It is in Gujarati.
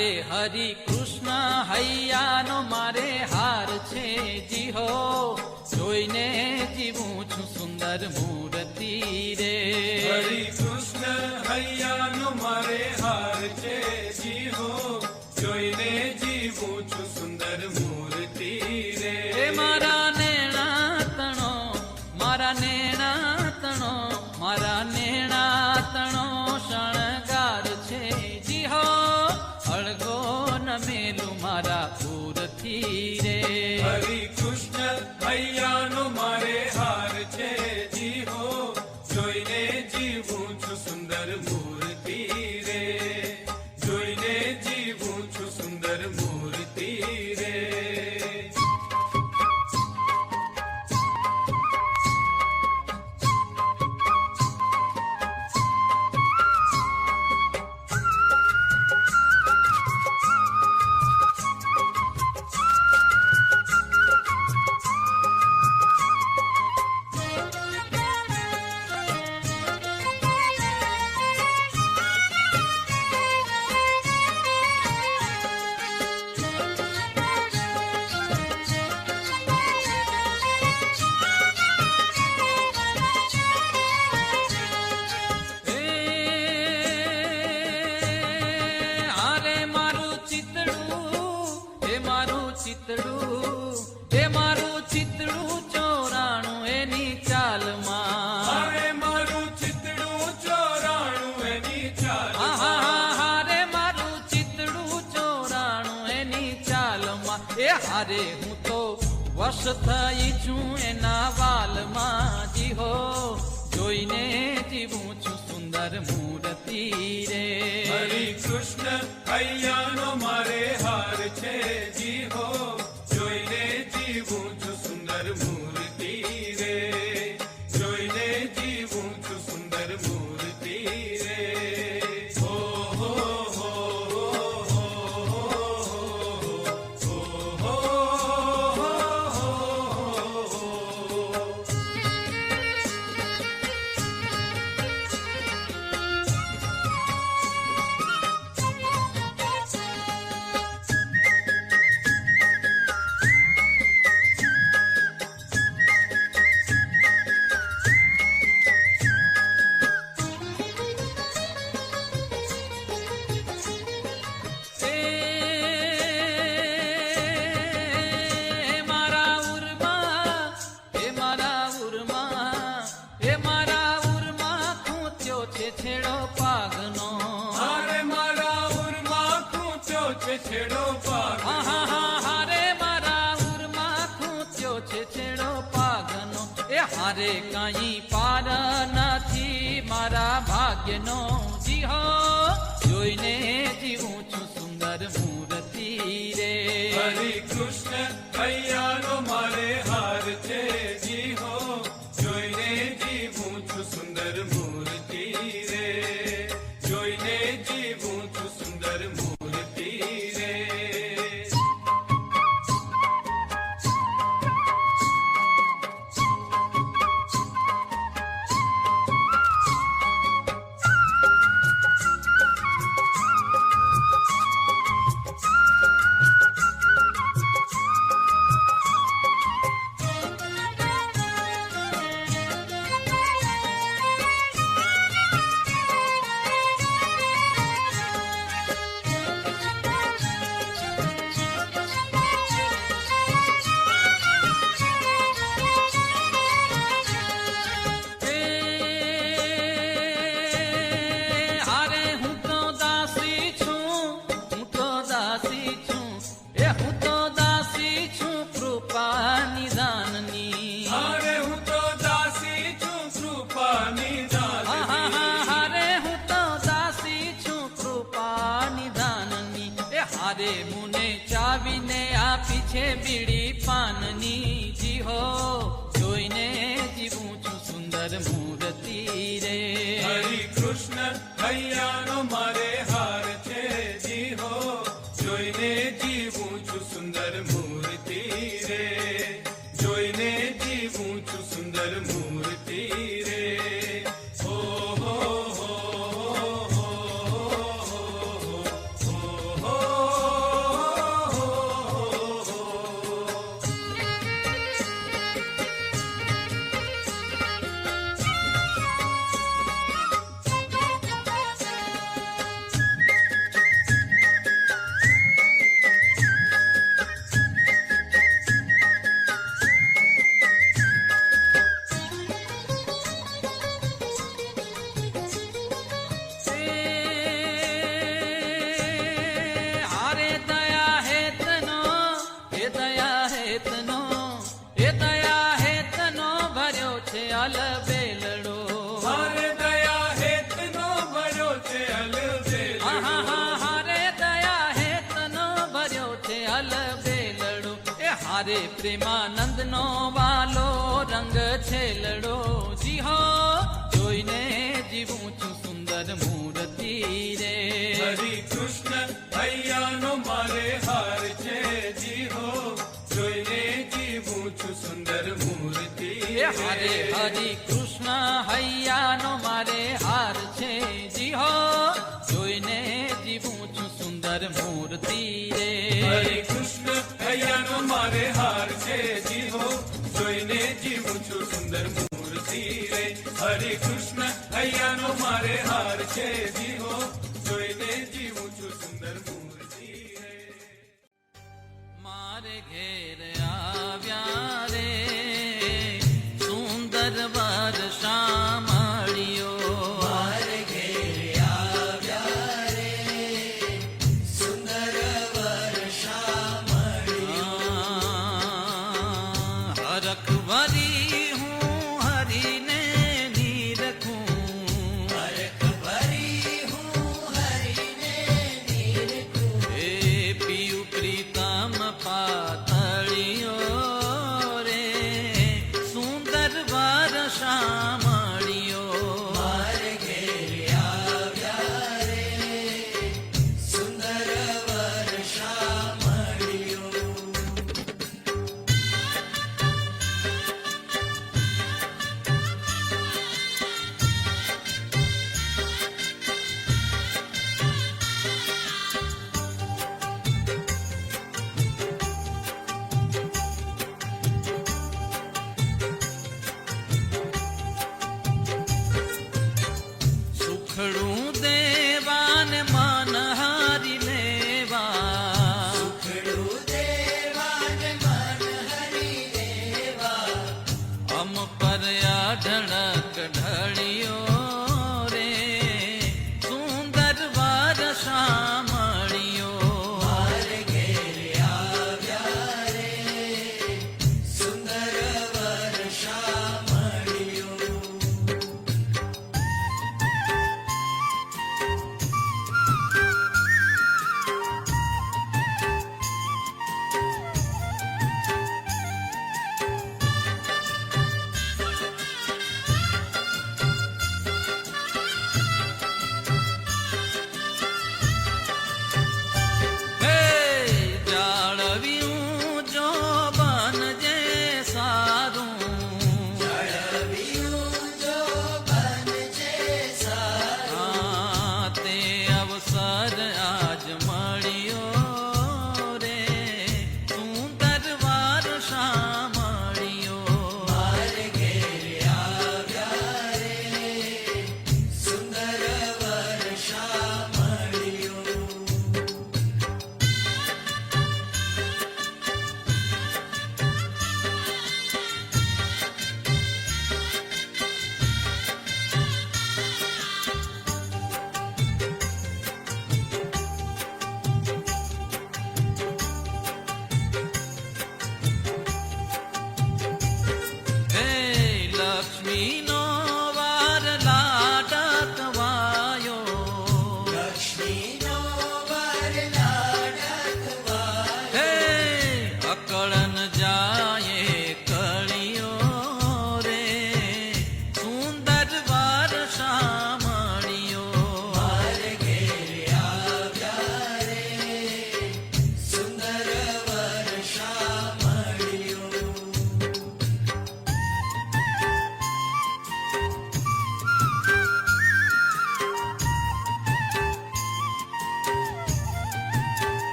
રે હરિ કૃષ્ણ, હૈયાનો મારે હાર છે જીહો. જોઈને જીવું છું સુંદર મૂર્તિ રે. હરિ કૃષ્ણ, હૈયાનો વશ થઈ છું એના વાલમાં જીહો. જોઈને જીવું છું સુંદર મૂર્તિ રે. હરે કૃષ્ણ અહીંયાનો મારે હાર છે, જીહો. જોઈને જીવું છું ભાગ્યનો જીહો, જોઈને જીવું છું સુંદર મૂર્તિ રે. હરે કૃષ્ણ ભૈયાનો મારે હાર છે જીહો, જોઈને જીવું છું સુંદર મૂર્તિ રે. હૈયાનો હારે પ્રેમાનંદનો વાલો રંગ છે લડો જી હો જોઈને જીવું છું સુંદર મૂર્તિ રે. હરે કૃષ્ણ હૈયાનો મારે હાર છે જી હો જોઈને જીવું છું સુંદર મૂર્તિ હરે હરે કૃષ્ણ હૈયાનો મારે હાર છે જી હો જોઈને જીવું છું સુંદર મૂર્તિ રે. હરે કૃષ્ણ હૈયાનો મારે હાર છે જીવો. જોઈને જીવું છું સુંદર મૂર્તિ રે. હરે કૃષ્ણ હૈયાનો મારે હાર છે જીવો. જોઈને જીવું છું સુંદર મૂર્તિ રે. મારે ઘેર આવ્યા રે.